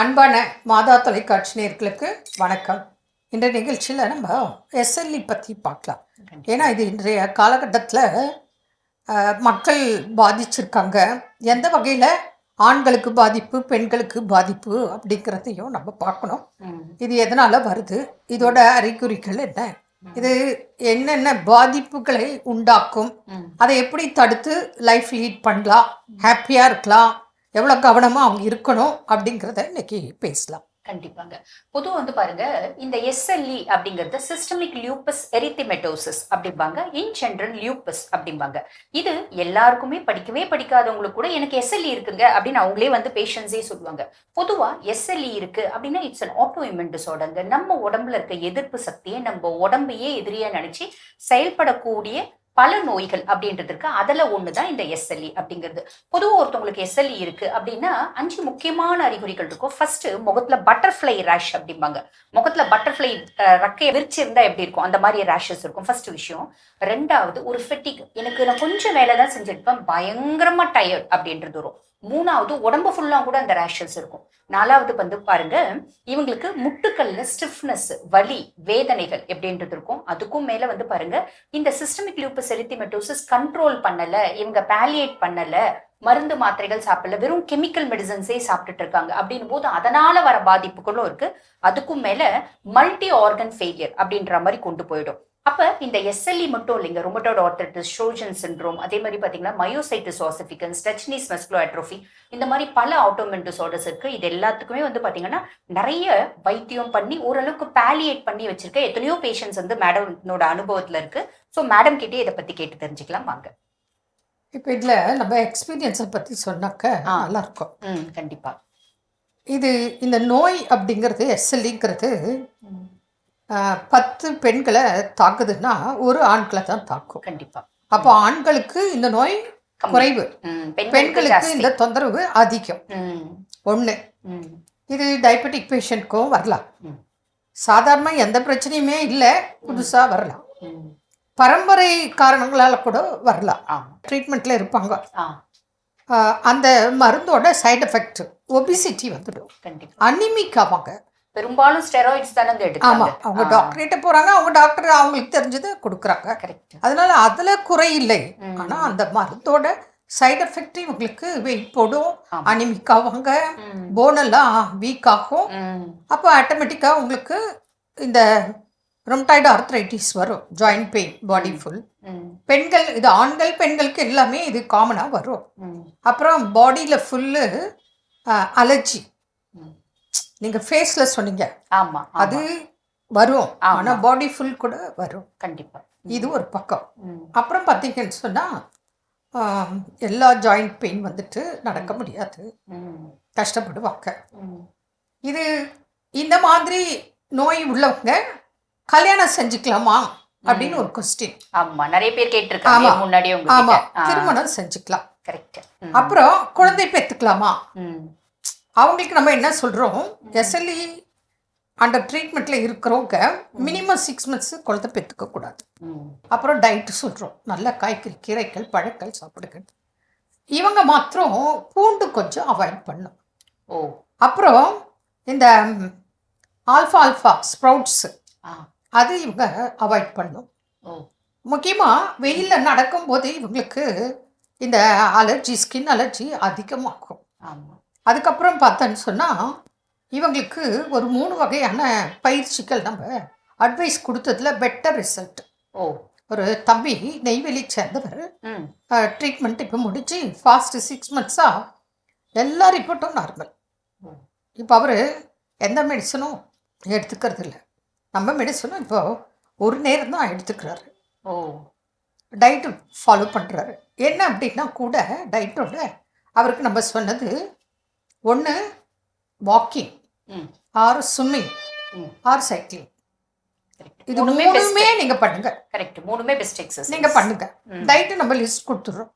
அன்பான மாதா தொலைக்காட்சி நேயர்களுக்கு வணக்கம். இந்த நிகழ்ச்சியில் நம்ம எஸ்எல்இ பற்றி பார்க்கலாம். ஏன்னா இது இன்றைய காலகட்டத்தில் மக்கள் பாதிச்சிருக்காங்க. எந்த வகையில் ஆண்களுக்கு பாதிப்பு பெண்களுக்கு பாதிப்பு அப்படிங்கிறதையும் நம்ம பார்க்கணும். இது எதனால் வருது? இதோட அறிகுறிகள் என்ன? இது என்னென்ன பாதிப்புகளை உண்டாக்கும்? அதை எப்படி தடுத்து லைஃப் லீட் பண்ணலாம்? ஹாப்பியாக இருக்கலாம்? எவ்வளோ கவனமாக அவங்க இருக்கணும் அப்படிங்கிறத இன்னைக்கு பேசலாம். கண்டிப்பாங்க. பொதுவாக வந்து பாருங்க இந்த எஸ்எல்இ அப்படிங்கிறது சிஸ்டமிக் லியூப்பஸ் எரித்திமெட்டோசிஸ் அப்படிம்பாங்க. இன் ஜென்ரல் லியூப்பஸ் அப்படிம்பாங்க. இது எல்லாருக்குமே படிக்கவே படிக்காதவங்களுக்கு கூட எனக்கு எஸ்எல்இ இருக்குங்க அப்படின்னு அவங்களே வந்து பேஷன்ஸே சொல்லுவாங்க. பொதுவாக எஸ்எல்இ இருக்கு அப்படின்னா இட்ஸ் அன் ஆட்டோ இம்யூன் டிசார்டருங்க நம்ம உடம்புல இருக்க எதிர்ப்பு சக்தியை நம்ம உடம்பையே எதிரியா நினைச்சு செயல்படக்கூடிய பல நோய்கள் அப்படின்றதுக்கு ஒன்று ஒண்ணுதான் இந்த எஸ்எல்இ அப்படிங்கிறது. பொதுவாக ஒருத்தவங்களுக்கு எஸ்எல்இ இருக்கு அப்படின்னா அஞ்சு முக்கியமான அறிகுறிகள் இருக்கும். ஃபர்ஸ்ட் முகத்துல பட்டர்ஃப்ளை ரேஷ் அப்படிம்பாங்க. முகத்துல பட்டர்ஃப்ளை ரக்கையை விரிச்சிருந்தா எப்படி இருக்கும்? அந்த மாதிரி ரேஷஸ் இருக்கும். ஃபர்ஸ்ட் விஷயம். ரெண்டாவது ஒரு ஃபெட்டிக் எனக்கு நான் கொஞ்சம் வேலை தான் செஞ்சிருப்பேன். பயங்கரமா டயர்ட் அப்படின்றது வரும். மூணாவது உடம்பு ஃபுல்லாக கூட அந்த ரேஷஸ் இருக்கும். நாலாவது வந்து பாருங்க இவங்களுக்கு முட்டுக்கல்ல ஸ்டிஃப்னஸ் வலி வேதனைகள் எப்படின்றது இருக்கும். அதுக்கும் மேல வந்து பாருங்க இந்த சிஸ்டமிக் லூப்பஸ் எரித்திமெட்டோசிஸ் கண்ட்ரோல் பண்ணல இவங்க பேலியேட் பண்ணல மருந்து மாத்திரைகள் சாப்பிடல வெறும் கெமிக்கல் மெடிசன்ஸே சாப்பிட்டுட்டு இருக்காங்க. அப்படின் போது அதனால வர பாதிப்புகளும் இருக்கு. அதுக்கும் மேல மல்டி ஆர்கன் ஃபெயிலியர் அப்படின்ற மாதிரி கொண்டு போயிடும். அப்ப இந்த எஸ்எல்இ மட்டும் இல்லைங்க ரொமட்டோட் ஆர்த்தட்டிஸ் ஷோஜன் சிண்ட்ரோம் அதே மாதிரி பாத்தீங்கன்னா myositis ossificans Duchenne's musculo atrophy இந்த மாதிரி பல ஆட்டோமென் டிசார்டர்ஸ் இருக்கு. இது எல்லாத்துக்குமே வந்து பாத்தீங்கன்னா நிறைய வைத்தியம் பண்ணி ஓரளவுக்கு பேலியேட் பண்ணி வச்சிருக்க எத்தனையோ பேஷண்ட்ஸ் வந்து மேடம்னோட அனுபவத்துல இருக்கு. ஸோ மேடம் கிட்டே இதை பத்தி கேட்டு தெரிஞ்சுக்கலாம் வாங்க. இப்போ இதில் நம்ம எக்ஸ்பீரியன்ஸை பற்றி சொன்னாக்க ஆ. நல்லா இருக்கும் ம் கண்டிப்பா. இது இந்த நோய் அப்படிங்கிறது எஸ்எல்இங்கிறது பத்து பெண்களை தாக்குதுன்னா ஒரு ஆண்களை தான் தாக்கும். கண்டிப்பா. அப்போ ஆண்களுக்கு இந்த நோய். குறைவு. பெண்களுக்கு. இந்த தொந்தரவு அதிகம். ஒன்று இது டயபெட்டிக் பேஷண்ட்க்கும் வரலாம். ம். சாதாரண எந்த பிரச்சனையுமே இல்லை புதுசாக வரலாம். பரம்பரை காரணங்களால கூட வரலாம். ட்ரீட்மெண்ட்டில் இருப்பாங்க. அந்த மருந்தோட சைடு எஃபெக்ட் ஒபிசிட்டி வந்துடும். அனிமிக் ஆவாங்க பெரும்பாலும் ஸ்டெராய்ட்ஸ் தானே ஆமா அவங்க டாக்டர்கிட்ட போறாங்க அவங்க டாக்டர் அவங்களுக்கு தெரிஞ்சதை கொடுக்குறாங்க. கரெக்ட் அதனால அதுல குறை இல்லை. ம். ஆனா அந்த மருந்தோட சைடு எஃபெக்ட் இவங்களுக்கு வெயிட் போடும். அனிமிக் ஆவாங்க போனெல்லாம் வீக் ஆகும். அப்போ ஆட்டோமேட்டிக்காக உங்களுக்கு இந்த ரொம்டாய்டு ஆர்த்ரைட்டிஸ் வரும் ஜாயிண்ட் பெயின் பாடி ஃபுல் பெண்கள் இது ஆண்கள் பெண்களுக்கு எல்லாமே இது காமனாக வரும். அப்புறம் பாடியில் ஃபுல்லு அலர்ஜி. நீங்கள் ஃபேஸில் சொன்னீங்க. ஆமா அது வரும். ஆனால் பாடி ஃபுல் கூட வரும். கண்டிப்பா. இது ஒரு பக்கம். அப்புறம் பார்த்தீங்கன்னு சொன்னால் எல்லா ஜாயிண்ட் பெயின் வந்துட்டு நடக்க முடியாது. கஷ்டப்படுவாங்க. இது இந்த மாதிரி நோய் உள்ளவங்க கல்யாணம் செஞ்சுக்கலாமா அப்படின்னு ஒரு கொஸ்டின் ஆமா நிறைய பேர் கேட்டிருக்காங்க. முன்னாடி ஆமா. திருமணம் செஞ்சுக்கலாம். கரெக்ட் அப்புறம் குழந்தை பெற்றுக்கலாமா? அவங்களுக்கு நம்ம என்ன சொல்றோம்? எஸ்எல்இ அண்டர் ட்ரீட்மெண்ட்ல இருக்கிறவங்க மினிமம் சிக்ஸ் மந்த்ஸ் குழந்தை பெற்றுக்க கூடாது. அப்புறம் டயட் சொல்றோம். நல்ல காய்கறி கீரைகள் பழங்கள் சாப்பிடுங்க. இவங்க மாத்திரம் பூண்டு கொஞ்சம் அவாய்ட் பண்ணும். ஓ. அப்புறம் இந்த ஆல்ஃபா ஆல்ஃபா ஸ்ப்ரவுட்ஸ் அது இவங்க அவாய்ட் பண்ணும். முக்கியமாக வெயிலில் நடக்கும்போது இவங்களுக்கு இந்த அலர்ஜி ஸ்கின் அலர்ஜி அதிகமாகும். ஆமா. அதுக்கப்புறம் பார்த்தோன்னு சொன்னால் இவங்களுக்கு ஒரு மூணு வகையான பயிற்சிகள் நம்ம அட்வைஸ் கொடுத்ததுல பெட்டர் ரிசல்ட் ஓ. ஒரு தம்பி நெய்வேலி சேர்ந்தவர். ட்ரீட்மெண்ட் இப்போ முடிச்சு ஃபாஸ்ட் சிக்ஸ் மந்த்ஸாக எல்லா ரிப்போர்ட்டும் நார்மல். இப்போ அவர் எந்த மெடிசனும் எடுத்துக்கிறது இல்லை. நம்ம மெடிசனும் இப்போ ஒரு நேரம் தான் எடுத்துக்கிறாரு. ஓ. டயட்டு ஃபாலோ பண்ணுறாரு என்ன அப்படின்னா கூட டயட்டோட அவருக்கு நம்ம சொன்னது ஒன்று walking or swimming or cycling இது மூணுமே நீங்கள் பண்ணுங்க. கரெக்ட் மூணுமே பெஸ்ட் எக்ஸசைஸ் நீங்கள் பண்ணுங்க. ம். டயட்டு நம்ம லிஸ்ட் கொடுத்துட்றோம்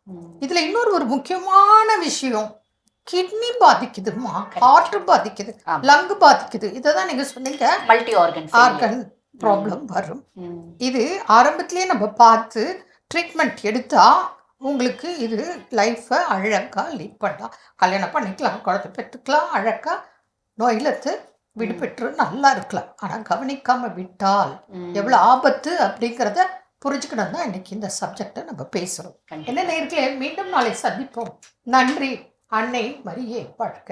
இதில் இன்னொரு ஒரு முக்கியமான விஷயம் கிட்னி பாதிக்குதுமா ஹார்ட் பாதிக்குது. லங் பாதிக்குது. இதை தான் நீங்கள் சொன்னீங்க மல்டி ஆர்கன் ஆர்கன் ப்ராப்ளம் வரும். இது ஆரம்பத்திலேயே நம்ம பார்த்து ட்ரீட்மெண்ட் எடுத்தா உங்களுக்கு இது லைஃப்பை அழகாக லீட் பண்ணலாம் கல்யாணம் பண்ணிக்கலாம் குழந்தை பெற்றுக்கலாம் அழகாக நோயிலிருந்து விடுபெற்று நல்லா இருக்கலாம். ஆனால் கவனிக்காம விட்டால். எவ்வளோ ஆபத்து அப்படிங்கிறத புரிஞ்சுக்கணும் தான் இன்னைக்கு இந்த சப்ஜெக்டை நம்ம பேசுகிறோம். என்ன நேர்களே மீண்டும் நாளை சந்திப்போம். நன்றி. அன்னை மரியே வாழ்க